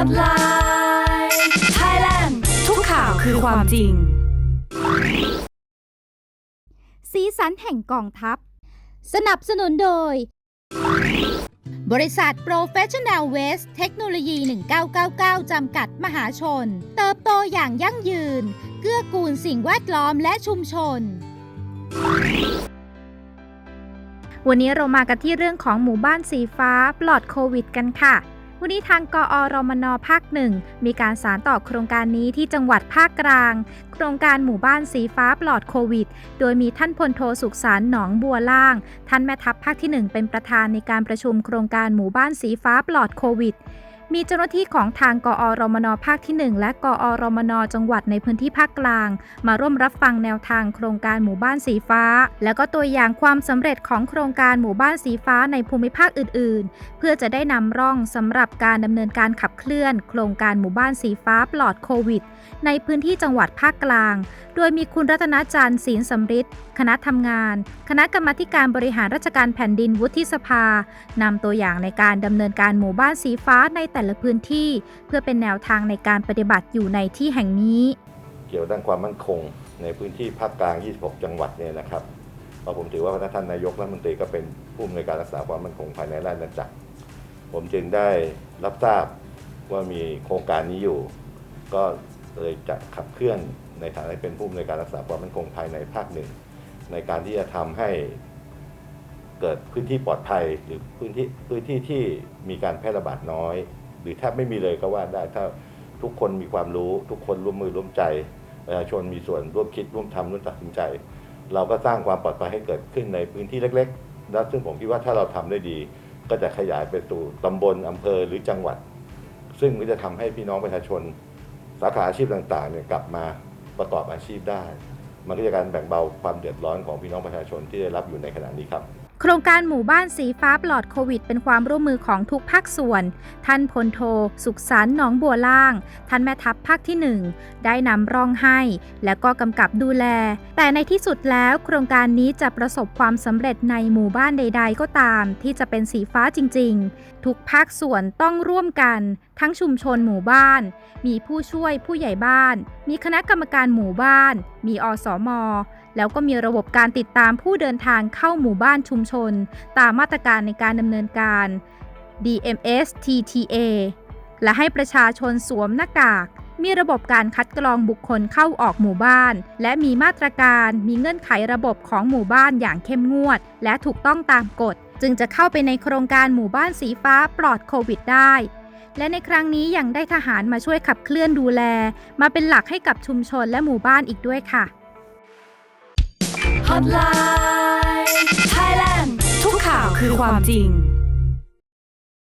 Hotline Thailand ทุกข่าวคือความจริง สีสันแห่งกองทัพ สนับสนุนโดย บริษัท Professional Waste เทคโนโลยี 1999 จำกัดมหาชน เติบโตอย่างยั่งยืน เกื้อกูลสิ่งแวดล้อมและชุมชน วันนี้เรามากันที่เรื่องของหมู่บ้านสีฟ้าปลอดโควิดกันค่ะ วันนี้ทางกอรมนภาคหนึ่งมีการสารต่อโครงการนี้ที่จังหวัดภาคกลาง โครงการหมู่บ้านสีฟ้าปลอดโควิด โดยมีท่านพลโทสุขสารหนองบัวล่าง ท่านแม่ทัพภาคที่ 1 เป็นประธานในการประชุมโครงการหมู่บ้านสีฟ้าปลอดโควิด มีเจ้าหน้าที่ของทางกอรมนภาคที่ 1 และกอรมนจังหวัดในพื้นที่ภาคกลาง มาร่วมรับฟังแนวทางโครงการหมู่บ้านสีฟ้า และก็ตัวอย่างความสำเร็จของโครงการหมู่บ้านสีฟ้าในภูมิภาคอื่น ๆ เพื่อจะได้นำร่องสำหรับการดำเนินการขับเคลื่อน โครงการหมู่บ้านสีฟ้าปลอดโควิด ในพื้นที่จังหวัดภาคกลาง โดยมีคุณรัตนจันทร์ศีลสำริดคณะทำงาน คณะกรรมาธิการบริหารราชการแผ่นดินวุฒิสภานำตัวอย่างในการดำเนินการหมู่บ้านสีฟ้าในแต่และพื้นที่ เพื่อเป็นแนวทางในการปฏิบัติอยู่ในที่แห่งนี้ เกี่ยวด้านความมั่นคงในพื้นที่ภาคกลาง 26 จังหวัดเนี่ยนะครับเพราะผมถือว่าท่านนายกรัฐมนตรีก็เป็นผู้อำนวยการรักษาความมั่นคงภายในราชอาณาจักร ผมจึงได้รับทราบว่ามีโครงการนี้อยู่ ก็เลยจะขับเคลื่อนในฐานะเป็นผู้อำนวยการรักษาความมั่นคงภายในภาคหนึ่ง ในการที่จะทำให้เกิดพื้นที่ปลอดภัยหรือพื้นที่พื้นที่ที่มีการแพร่ระบาดน้อย หรือแทบไม่มีเลยก็ว่าได้ถ้าทุกคนมีความรู้ทุกคนร่วมมือร่วมใจประชาชนมีส่วนร่วมคิดร่วมทำร่วมตัดสินใจ เราก็สร้างความปลอดภัยให้เกิดขึ้นในพื้นที่เล็กๆและซึ่งผมคิดว่าถ้าเราทำได้ดี ก็จะขยายไปสู่ตำบลอำเภอหรือจังหวัด ซึ่งก็จะทำให้พี่น้องประชาชนสาขาอาชีพต่างๆเนี่ยกลับมาประกอบอาชีพได้ มันก็จะการแบ่งเบาความเดือดร้อนของพี่น้องประชาชนที่ได้รับอยู่ในขณะนี้ครับ โครงการหมู่บ้านสีฟ้าปลอดโควิด เป็นความร่วมมือของทุกภาคส่วน ท่านพลโท สุขสันต์หนองบัวล่าง ท่านแม่ทัพภาคที่ 1 ได้นำร่องให้ และก็กำกับดูแล แต่ในที่สุดแล้วโครงการนี้จะประสบความสำเร็จในหมู่บ้านใด ๆ ก็ตาม ที่จะเป็นสีฟ้าจริง ๆ ทุกภาคส่วนต้องร่วมกัน ทั้งชุมชนหมู่บ้าน มีผู้ช่วยผู้ใหญ่บ้าน มีคณะกรรมการหมู่บ้านมีอสมแล้วก็มีระบบการติดตามผู้เดินทางเข้าหมู่บ้านชุมชน ตามมาตรการในการดำเนินการ DMS TTA และให้ประชาชนสวมหน้ากาก มีระบบการคัดกรองบุคคลเข้าออกหมู่บ้าน และมีมาตรการมีเงื่อนไขระบบของหมู่บ้านอย่างเข้มงวด และถูกต้องตามกฎ จึงจะเข้าไปในโครงการหมู่บ้านสีฟ้าปลอดโควิดได้ และในครั้งนี้ยังได้ทหารมาช่วยขับเคลื่อนดูแล มาเป็นหลักให้กับชุมชนและหมู่บ้านอีกด้วยค่ะ Hotline Thailand ทุกข่าวคือความจริง